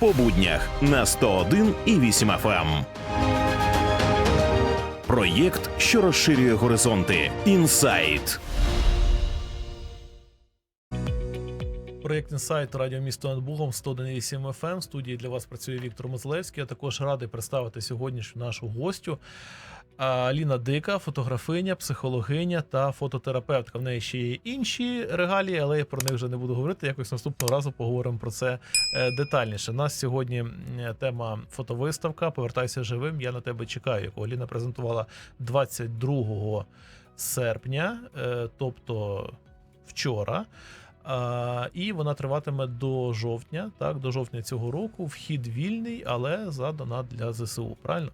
по буднях на 101 і 8 FM. Проєкт, що розширює горизонти. Інсайт. Проєкт інсайт радіо місто над Бугом 101,8 FM. В студії для вас працює Віктор Мозлевський. Я також радий представити сьогоднішню нашу гостю. Ліна Дика, фотографиня, психологиня та фототерапевтка. В неї ще є інші регалії, але я про них вже не буду говорити. Якось наступного разу поговоримо про це е, детальніше. У нас сьогодні тема фотовиставка. Повертайся живим. Я на тебе чекаю, яку Ліна презентувала 22 серпня, е, тобто вчора. А, і вона триватиме до жовтня, так, до жовтня цього року. Вхід вільний, але за донат для ЗСУ. Правильно?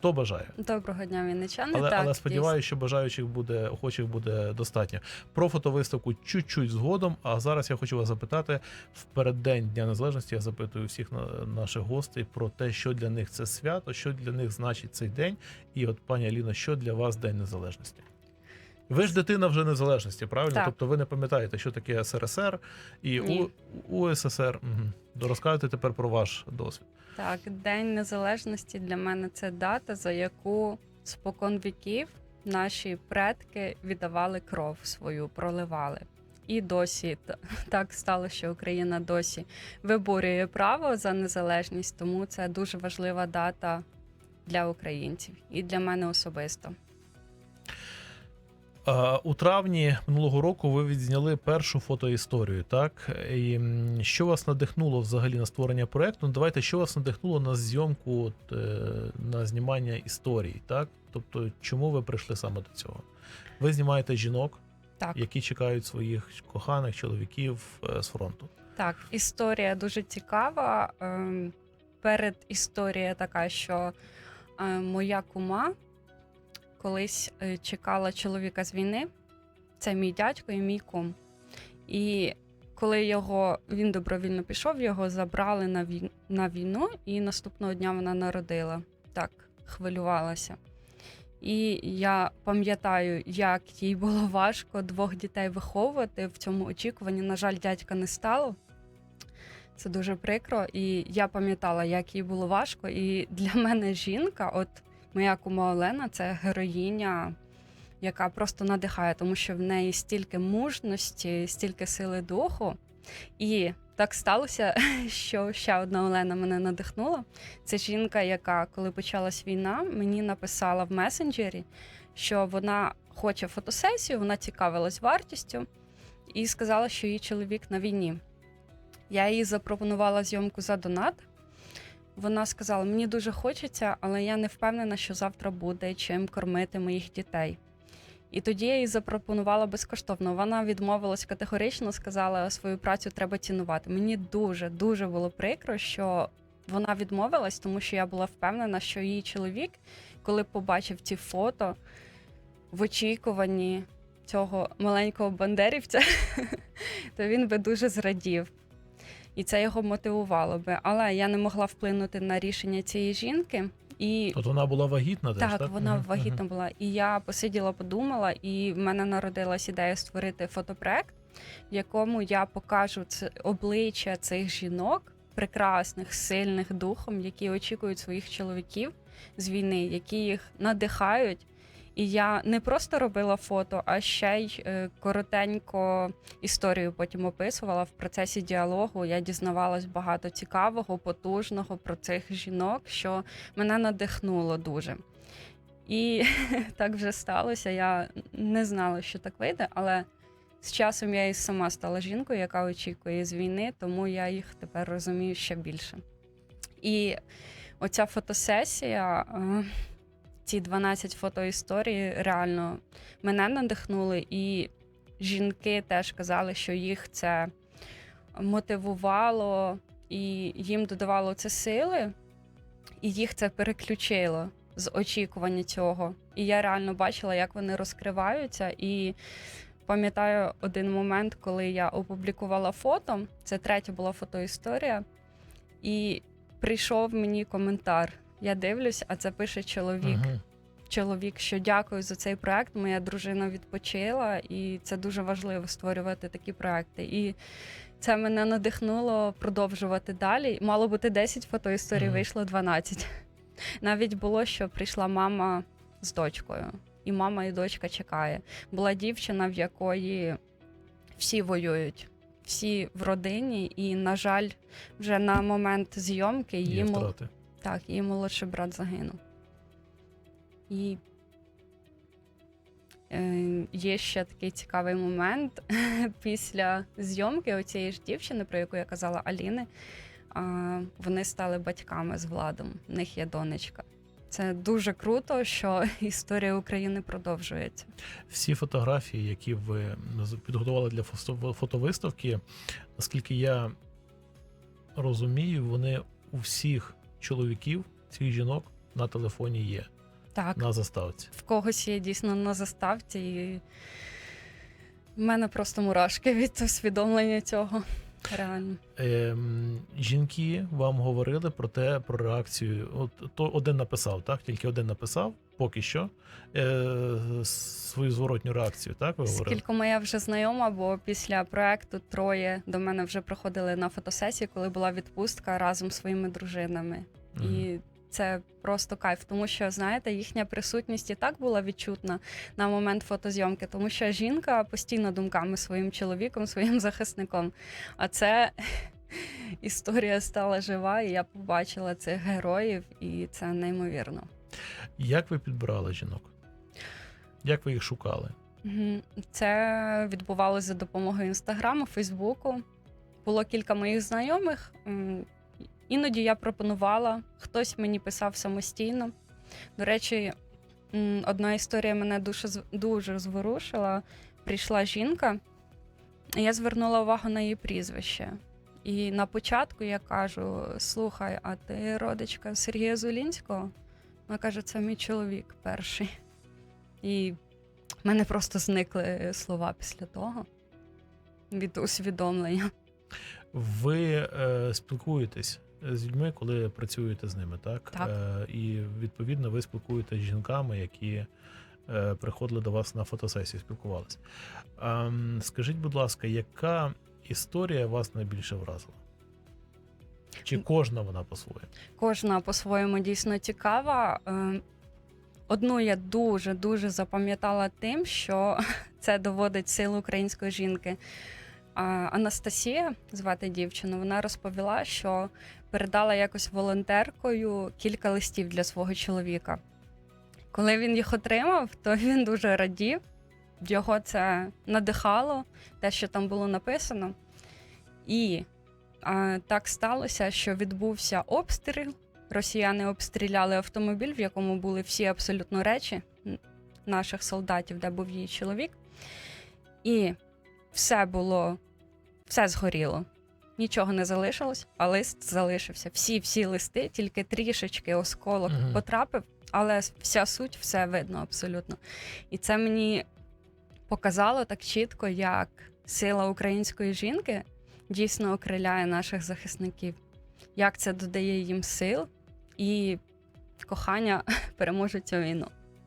Хто бажає? Доброго дня, вінничани. Але, так, але сподіваюся, що бажаючих буде, охочих буде достатньо. Про фотовиставку чуть-чуть згодом. А зараз я хочу вас запитати в переддень Дня Незалежності. Я запитую всіх на- наших гостей про те, що для них це свято, що для них значить цей день. І от, пані Аліно, що для вас День Незалежності? Ви ж дитина вже незалежності, правильно? Так. Тобто ви не пам'ятаєте, що таке СРСР і Ні. У, УССР. Угу. Розкажете тепер про ваш досвід. Так, День Незалежності для мене це дата, за яку спокон віків наші предки віддавали кров свою, проливали. І досі так стало, що Україна досі виборює право за незалежність, тому це дуже важлива дата для українців і для мене особисто. А, У травні минулого року ви відзняли першу фотоісторію, так? І що вас надихнуло взагалі на створення проекту? Ну, давайте, що вас надихнуло на зйомку, е, на знімання історій, так? Тобто, чому ви прийшли саме до цього? Ви знімаєте жінок, Так. які чекають своїх коханих чоловіків е, з фронту. Так, історія дуже цікава. Ем, Перед історія така, що е, моя кума колись е, чекала чоловіка з війни. Це мій дядько і мій кум. І коли його він добровільно пішов, його забрали на війну, на війну, і наступного дня вона народила. Так, хвилювалася. І я пам'ятаю, як їй було важко двох дітей виховувати в цьому очікуванні. На жаль, дядька не стало. Це дуже прикро. І я пам'ятала, як їй було важко. І для мене жінка, от моя кума Олена, це героїня, яка просто надихає, тому що в неї стільки мужності, стільки сили духу. І так сталося, що ще одна Олена мене надихнула. Це жінка, яка, коли почалась війна, мені написала в месенджері, що вона хоче фотосесію, вона цікавилась вартістю і сказала, що її чоловік на війні. Я їй запропонувала зйомку за донат. Вона сказала: мені дуже хочеться, але я не впевнена, що завтра буде чим кормити моїх дітей. І тоді я їй запропонувала безкоштовно. Вона відмовилась категорично, сказала, свою працю треба цінувати. Мені дуже дуже було прикро, що вона відмовилась, тому що я була впевнена, що її чоловік, коли побачив ці фото в очікуванні цього маленького бандерівця, то він би дуже зрадів. І це його мотивувало би. Але я не могла вплинути на рішення цієї жінки. І От вона була вагітна так, так? вона Мгм, вагітна була. І я посиділа, подумала, і в мене народилась ідея створити фотопроект, в якому я покажу це обличчя цих жінок, прекрасних, сильних духом, які очікують своїх чоловіків з війни, які їх надихають. І я не просто робила фото, а ще й е, коротенько історію потім описувала в процесі діалогу. Я дізнавалась багато цікавого, потужного про цих жінок, що мене надихнуло дуже. І так вже сталося. Я не знала, що так вийде, але з часом я і сама стала жінкою, яка очікує з війни, тому я їх тепер розумію ще більше. І оця фотосесія, е, ці 12 фотоісторій реально мене надихнули, і жінки теж казали, що їх це мотивувало і їм додавало це сили, і їх це переключило з очікування цього. І я реально бачила, як вони розкриваються. І пам'ятаю один момент, коли я опублікувала фото. Це третя була фотоісторія, і прийшов мені коментар. Я дивлюсь, а це пише чоловік. Мгм. Чоловік, що дякую за цей проект. Моя дружина відпочила, і це дуже важливо створювати такі проекти. І це мене надихнуло продовжувати далі. Мало бути 10 фотоісторій, Мгм. вийшло 12. Навіть було, що прийшла мама з дочкою, і мама і дочка чекає. Була дівчина, в якої всі воюють, всі в родині, і, на жаль, вже на момент зйомки втрати. Так, її молодший брат загинув. І е, є ще такий цікавий момент. Після зйомки оцієї ж дівчини, про яку я казала Аліни, вони стали батьками з владом. В них є донечка. Це дуже круто, що історія України продовжується. Всі фотографії, які ви підготували для фото- фотовиставки, наскільки я розумію, вони у всіх чоловіків, цих жінок на телефоні є Так, на заставці. в когось є дійсно на заставці, і в мене просто мурашки від усвідомлення цього. Реально. Ем, жінки вам говорили про те, про реакцію. От то один написав, так? Тільки один написав, поки що. Е, свою зворотню реакцію, так? Ви говорили? кількома я вже знайома, бо після проекту троє до мене вже приходили на фотосесії, коли була відпустка разом з своїми дружинами. Мгм. І це просто кайф, тому що знаєте, їхня присутність і так була відчутна на момент фотозйомки, тому що жінка постійно думками своїм чоловіком, своїм захисником. А це історія стала жива, і я побачила цих героїв, і це неймовірно. Як ви підбирали жінок? Як ви їх шукали? Це відбувалося за допомогою інстаграму, Фейсбуку. Було кілька моїх знайомих. Іноді я пропонувала, хтось мені писав самостійно. До речі, одна історія мене дуже, дуже зворушила. Прийшла жінка, і я звернула увагу на її прізвище. І на початку я кажу: слухай, а ти родичка Сергія Зулінського? Вона каже, це мій чоловік перший. І в мене просто зникли слова після того від усвідомлення. Ви е, спілкуєтесь з людьми, коли працюєте з ними, так? Так. Е, і відповідно ви спілкуєтесь з жінками, які е, приходили до вас на фотосесію, спілкувалися. Ем, скажіть, будь ласка, яка історія вас найбільше вразила? Чи кожна вона по-своєму? Кожна по-своєму дійсно цікава. Е, Одну я дуже дуже запам'ятала тим, що це доводить силу української жінки. Анастасія, звати дівчину, вона розповіла, що передала якось волонтеркою кілька листів для свого чоловіка. Коли він їх отримав, то він дуже радів. Його це надихало, те, що там було написано. І а, так сталося, що відбувся обстріл. Росіяни обстріляли автомобіль, в якому були всі абсолютно речі наших солдатів, де був її чоловік. І все було, все згоріло. Нічого не залишилось, а лист залишився. Всі всі листи, тільки трішечки осколок Мгм. потрапив, але вся суть все видно абсолютно. І це мені показало так чітко, як сила української жінки дійсно окриляє наших захисників, як це додає їм сил і кохання переможе цю війну.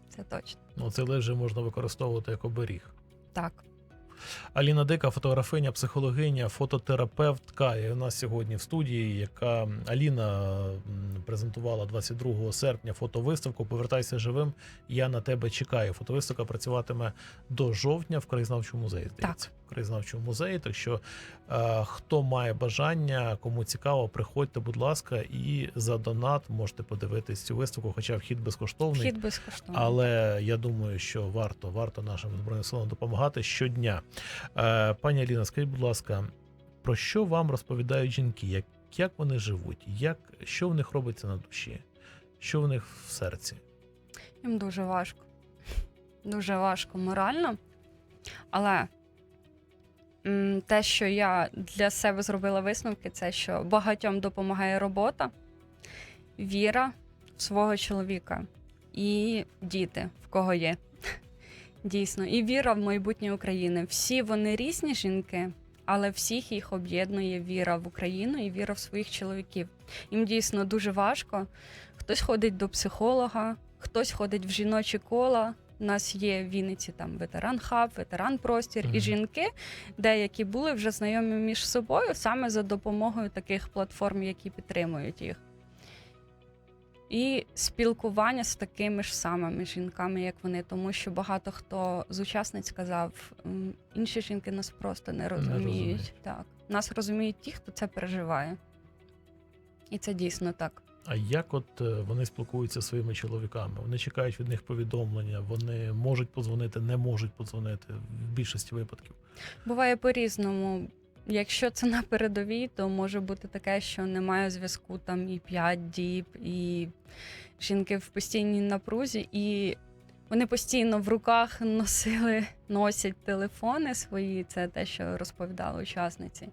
Це точно. Ну, це лише можна використовувати як оберіг. Так. Аліна Дика, фотографиня, психологиня, фототерапевтка. І у нас сьогодні в студії, яка Аліна презентувала 22 серпня фотовиставку. Повертайся живим. Я на тебе чекаю. Фотовиставка працюватиме до жовтня в краєзнавчому музеї. Здається, в краєзнавчому музеї. Так що е, хто має бажання, кому цікаво, приходьте, будь ласка, і за донат можете подивитись цю виставку, хоча вхід безкоштовний. Вхід безкоштовний. Але я думаю, що варто варто нашим збройним силам допомагати щодня. Е, пані Аліна, скажіть, будь ласка, про що вам розповідають жінки? Як, як вони живуть? Як, що в них робиться на душі? Що в них в серці? Їм дуже важко. Дуже важко морально. Але те, що я для себе зробила висновки, це що багатьом допомагає робота, віра в свого чоловіка і діти, в кого є. Дійсно, і віра в майбутнє України. Всі вони різні жінки, але всіх їх об'єднує віра в Україну і віра в своїх чоловіків. Їм дійсно дуже важко. Хтось ходить до психолога, хтось ходить в жіночі кола, У нас є в Вінниці там ветеран хаб, ветеран простір Мгм. і жінки, деякі були вже знайомі між собою саме за допомогою таких платформ, які підтримують їх. І спілкування з такими ж самими жінками, як вони, тому що багато хто з учасниць сказав, інші жінки нас просто не розуміють. розуміють. Так, нас розуміють ті, хто це переживає. І це дійсно так. А як от е, вони спілкуються зі своїми чоловіками? Вони чекають від них повідомлення, вони можуть подзвонити, не можуть подзвонити в більшості випадків. Буває по-різному. Якщо це на передовій, то може бути таке, що немає зв'язку там і 5 діб, і жінки в постійній напрузі, і вони постійно в руках носили, носять телефони свої. Це те, що розповідали учасниці.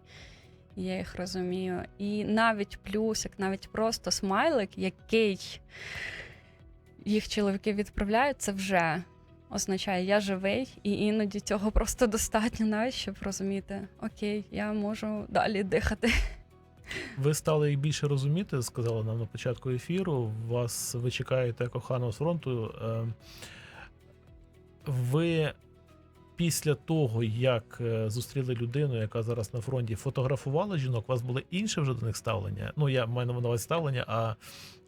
Я їх розумію. І навіть плюсик, навіть просто смайлик, який їх чоловіки відправляють, це вже означає я живий, і іноді цього просто достатньо навіть, щоб розуміти, окей, я можу далі дихати. Ви стали їх більше розуміти, сказали нам на початку ефіру. Вас ви чекаєте коханого фронту. Е, Ви після того, як е, зустріли людину, яка зараз на фронті, фотографували жінок, у вас було інше вже до них ставлення? Ну, я маю на увазі ставлення, а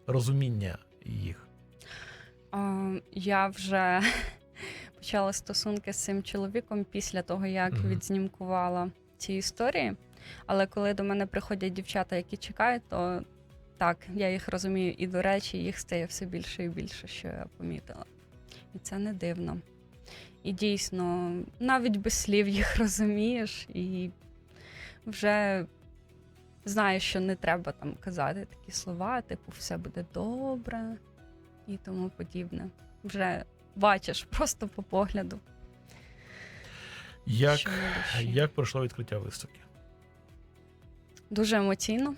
розуміння їх. Я вже почала стосунки з цим чоловіком після того, як Мгм. відзнімкувала ці історії. Але коли до мене приходять дівчата, які чекають, то так, я їх розумію, і до речі, їх стає все більше і більше, що я помітила. І це не дивно. І дійсно, навіть без слів їх розумієш, і вже знаєш, що не треба там казати такі слова, типу, все буде добре і тому подібне. Вже бачиш просто по погляду. Як, як пройшло відкриття виставки? Дуже емоційно.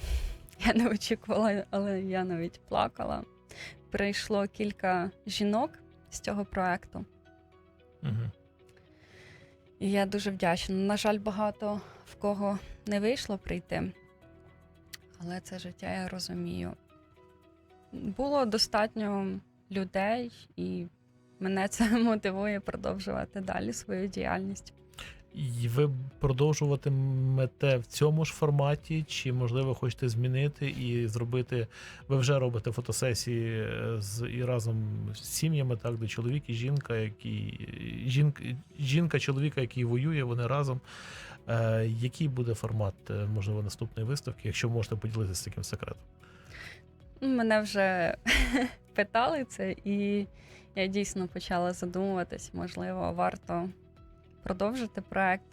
Я не очікувала, але я навіть плакала. Прийшло кілька жінок з цього проекту. І я дуже вдячна. На жаль, багато в кого не вийшло прийти, але це життя я розумію. Було достатньо людей, і мене це мотивує продовжувати далі свою діяльність. І ви продовжуватимете в цьому ж форматі, чи можливо хочете змінити і зробити? Ви вже робите фотосесії е, з і разом з сім'ями, так, де чоловік і жінка, які жінка, жінка, чоловіка, який воює, вони разом. Е, який буде формат, е, можливо, наступної виставки, якщо можете поділитися таким секретом? Мене вже питали це, і я дійсно почала задумуватись, можливо, варто продовжити проект,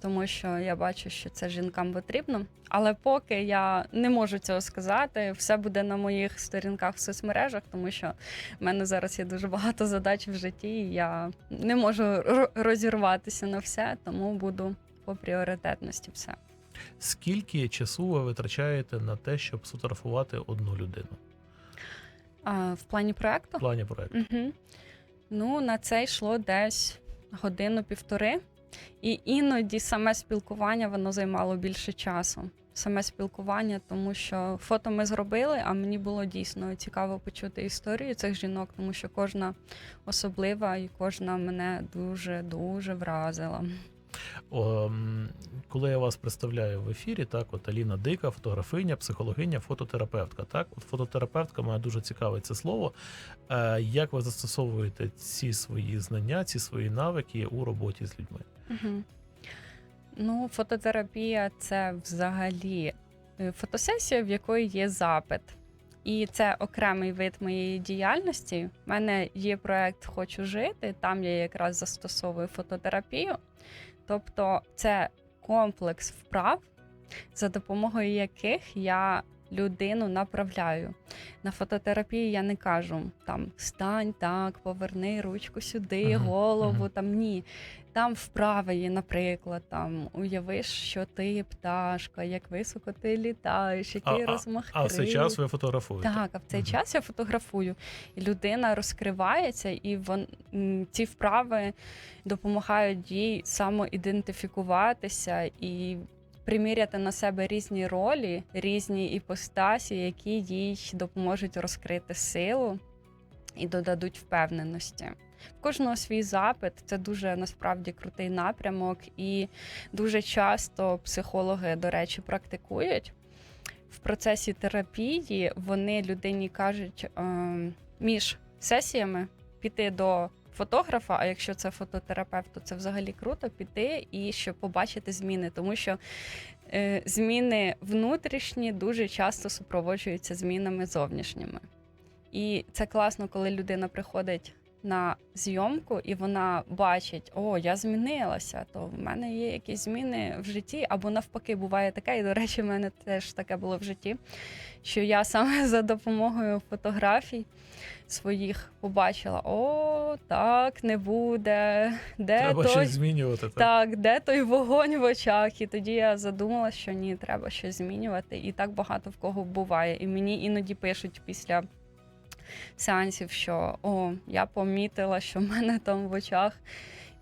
тому що я бачу, що це жінкам потрібно. Але поки я не можу цього сказати, все буде на моїх сторінках в соцмережах, тому що в мене зараз є дуже багато задач в житті, і я не можу розірватися на все, тому буду по пріоритетності все. Скільки часу ви витрачаєте на те, щоб сфотографувати одну людину А, в плані проекту. в плані проекту? Угу. Ну, на це йшло десь годину-півтори. І іноді саме спілкування воно займало більше часу. Саме спілкування, тому що фото ми зробили, а мені було дійсно цікаво почути історію цих жінок, тому що кожна особлива і кожна мене дуже дуже вразила. О, коли я вас представляю в ефірі, так, от Аліна Дика, фотографиня, психологиня, фототерапевтка. Так, от фототерапевтка мене дуже цікавить це слово. Е, як ви застосовуєте ці свої знання, ці свої навики у роботі з людьми? Угу. Ну, фототерапія це взагалі е, фотосесія, в якої є запит. І це окремий вид моєї діяльності. У мене є проект Хочу жити. Там я якраз застосовую фототерапію. Тобто, це комплекс вправ, за допомогою яких я людину направляю. На фототерапії я не кажу там стань так, поверни ручку сюди, Мгм, голову. мгм. Там ні. Там вправи є, наприклад, там уявиш, що ти пташка, як високо ти літаєш, який розмах А в цей час ви фотографуєте. Так, а в цей Мгм. час я фотографую, і людина розкривається, і вон, ці вправи допомагають їй самоідентифікуватися і приміряти на себе різні ролі, різні іпостасі, які їй допоможуть розкрити силу і додадуть впевненості. В кожного свій запит це дуже насправді крутий напрямок, і дуже часто психологи, до речі, практикують. В процесі терапії вони людині кажуть ем, між сесіями піти до фотографа, а якщо це фототерапевт, то це взагалі круто піти і щоб побачити зміни, тому що е, зміни внутрішні дуже часто супроводжуються змінами зовнішніми. І це класно, коли людина приходить на зйомку і вона бачить, о, я змінилася, то в мене є якісь зміни в житті, або навпаки, буває таке, і до речі, в мене теж таке було в житті, що я саме за допомогою фотографій своїх побачила: о, так, не буде, де Треба той щось змінювати. Так. так, де той вогонь в очах? І тоді я задумала, що ні, треба щось змінювати. І так багато в кого буває. І мені іноді пишуть після сеансів, що о, я помітила, що в мене там в очах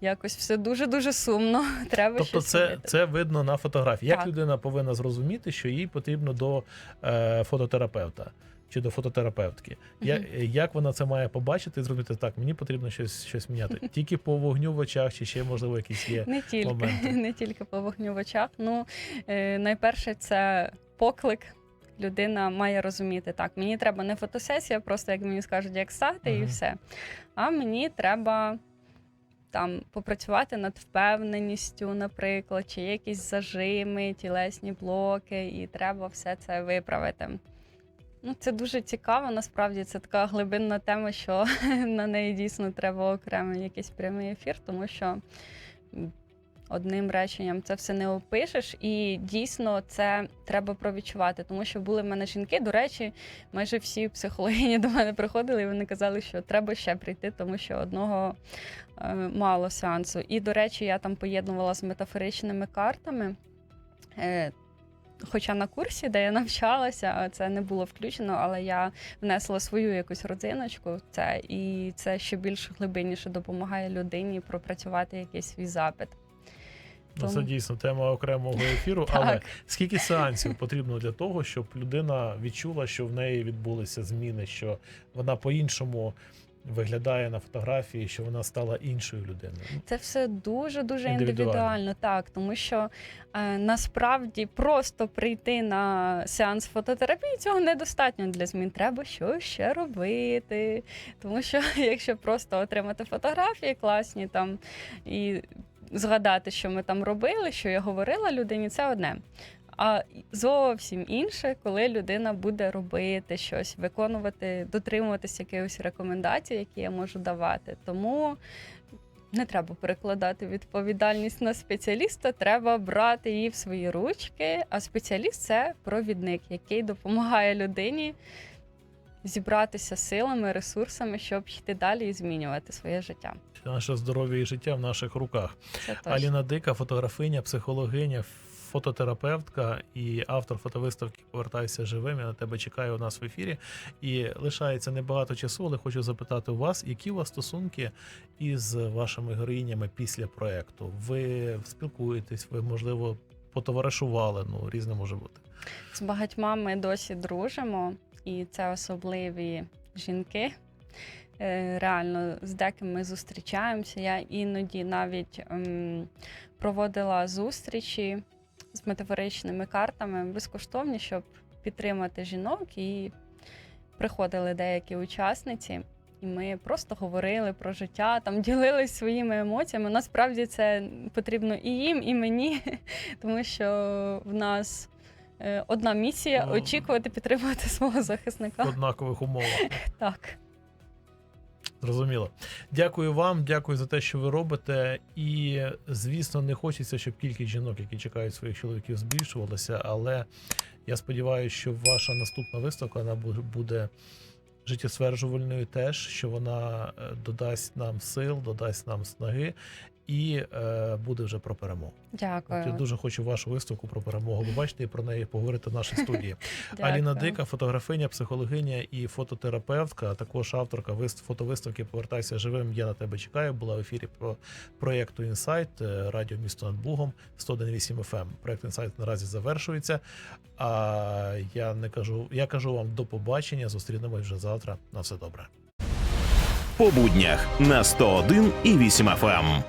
якось все дуже-дуже сумно. Треба Тобто, щось це, робити. це видно на фотографії. Як Так. людина повинна зрозуміти, що їй потрібно до е, фототерапевта чи до фототерапевтки? Я, Мгм. як вона це має побачити і зробити так? Мені потрібно щось, щось міняти. Тільки по вогню в очах, чи ще можливо якісь є. Не тільки, моменти. не тільки по вогню в очах. Ну, е, найперше, це поклик. Людина має розуміти, так, мені треба не фотосесія, просто як мені скажуть, як стати, і все. А мені треба там попрацювати над впевненістю, наприклад, чи є якісь зажими, тілесні блоки, і треба все це виправити. Ну, це дуже цікаво. Насправді це така глибинна тема, що на неї дійсно треба окремий якийсь прямий ефір, тому що одним реченням це все не опишеш, і дійсно це треба провідчувати. Тому що були в мене жінки. До речі, майже всі психологині до мене приходили, і вони казали, що треба ще прийти, тому що одного е, мало сеансу. І, до речі, я там поєднувала з метафоричними картами. Е, Хоча на курсі, де я навчалася, це не було включено, але я внесла свою якусь родзиночку в це, і це ще більш глибинніше допомагає людині пропрацювати якийсь свій запит. Ну, це дійсно тема окремого ефіру. Але скільки сеансів потрібно для того, щоб людина відчула, що в неї відбулися зміни, що вона по-іншому виглядає на фотографії, що вона стала іншою людиною? Це все дуже дуже Індивідуально. індивідуально, так тому що е, насправді просто прийти на сеанс фототерапії цього недостатньо для змін. Треба щось ще робити. Тому що якщо просто отримати фотографії класні там і згадати, що ми там робили, що я говорила людині, це одне. А зовсім інше, коли людина буде робити щось, виконувати, дотримуватися якихось рекомендацій, які я можу давати. Тому не треба перекладати відповідальність на спеціаліста, треба брати її в свої ручки. А спеціаліст це провідник, який допомагає людині зібратися силами, ресурсами, щоб йти далі і змінювати своє життя. Наше здоров'я і життя в наших руках. Це. Аліна Дика, фотографиня, психологиня, фототерапевтка і автор фотовиставки Повертайся живим. Я на тебе чекаю у нас в ефірі. І лишається небагато часу, але хочу запитати у вас, які у вас стосунки із вашими героїнями після проекту? Ви спілкуєтесь, ви можливо потоваришували? Ну різне може бути. З багатьма ми досі дружимо, і це особливі жінки. Е, Реально, з деким ми зустрічаємося. Я іноді навіть ем, проводила зустрічі з метафоричними картами безкоштовні, щоб підтримати жінок. І приходили деякі учасниці, і ми просто говорили про життя, там ділились своїми емоціями. Насправді це потрібно і їм, і мені, тому що в нас е, одна місія Ну, очікувати, підтримувати свого захисника. В однакових умовах. Так. Зрозуміло. Дякую вам, дякую за те, що ви робите. І звісно, не хочеться, щоб кількість жінок, які чекають своїх чоловіків, збільшувалася. Але я сподіваюся, що ваша наступна виставка вона бу- буде життєстверджувальною теж, що вона е, додасть нам сил, додасть нам снаги і е, буде вже про перемогу. От Я Дякую. дуже хочу вашу виставку про перемогу побачити і про неї поговорити в нашій студії. Аліна Дика, фотографиня, психологиня і фототерапевтка, а також авторка вист- фотовиставки Повертайся живим. Я на тебе чекаю. Була в ефірі про проєкту Інсайт радіо місто над Бугом 101.8 FM. Проєкт Інсайт наразі завершується. А я не кажу, я кажу вам до побачення. Зустрінемось вже завтра. На все добре. По буднях на 101 і 8 FM.